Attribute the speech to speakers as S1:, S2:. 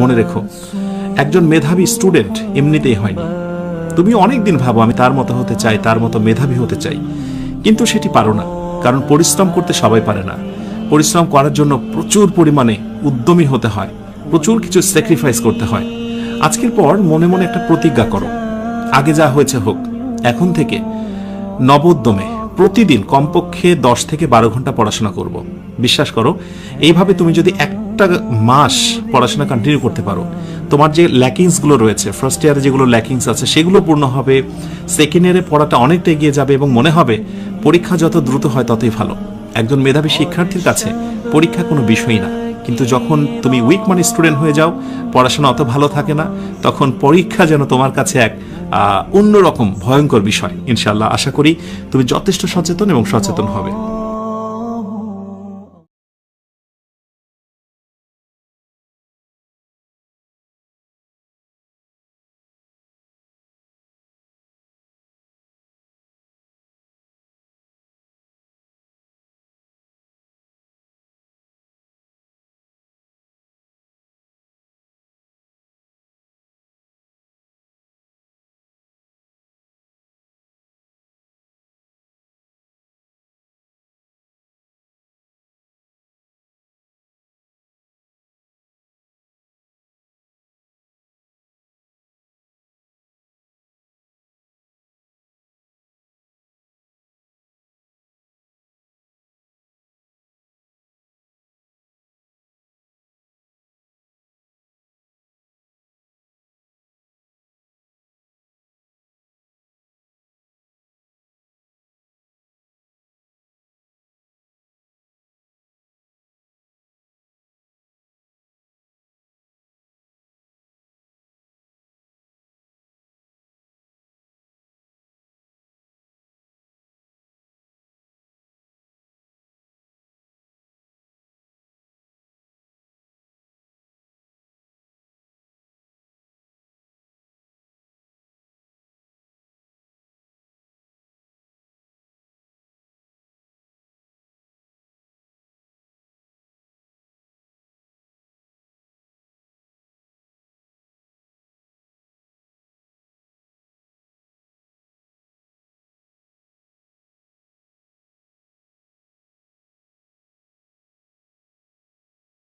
S1: মনে রেখো, একজন মেধাবী স্টুডেন্ট এমনিতেই হয়নি। তুমি অনেক দিন ভাবো, আমি তার মতো হতে চাই, তার মতো মেধাবী হতে চাই। কিন্তু সেটি পারো না, কারণ পরিশ্রম করতে সবাই পারে না। পরিশ্রম করার জন্য প্রচুর পরিমাণে উদ্যমী হতে হয়, প্রচুর কিছু স্যাক্রিফাইস করতে হয়। আজকের পর মনে মনে একটা প্রতিজ্ঞা করো। আগে যা হয়েছে হোক, এখন থেকে নবোদ্যমে প্রতিদিন কমপক্ষে দশ থেকে বারো ঘণ্টা পড়াশোনা করব। বিশ্বাস করো, এইভাবে তুমি যদি একটা মাস পড়াশোনা কন্টিনিউ করতে পারো। তোমার যে ল্যাকিংসগুলো রয়েছে ফার্স্ট ইয়ারে যেগুলো ল্যাকিংস আছে, সেগুলো পূর্ণ হবে। সেকেন্ড ইয়ারে পড়াটা অনেকটা এগিয়ে যাবে এবং মনে হবে পরীক্ষা যত দ্রুত হয় ততই ভালো। একজন মেধাবী শিক্ষার্থীর কাছে পরীক্ষা কোনো বিষয়ই না। কিন্তু যখন তুমি উইক মানি স্টুডেন্ট হয়ে যাও, পড়াশোনা অত ভালো থাকে না, তখন পরীক্ষা যেন তোমার কাছে এক অন্যরকম ভয়ঙ্কর বিষয় ইনশাল্লাহ আশা করি তুমি যথেষ্ট সচেতন এবং সচেতন হবে।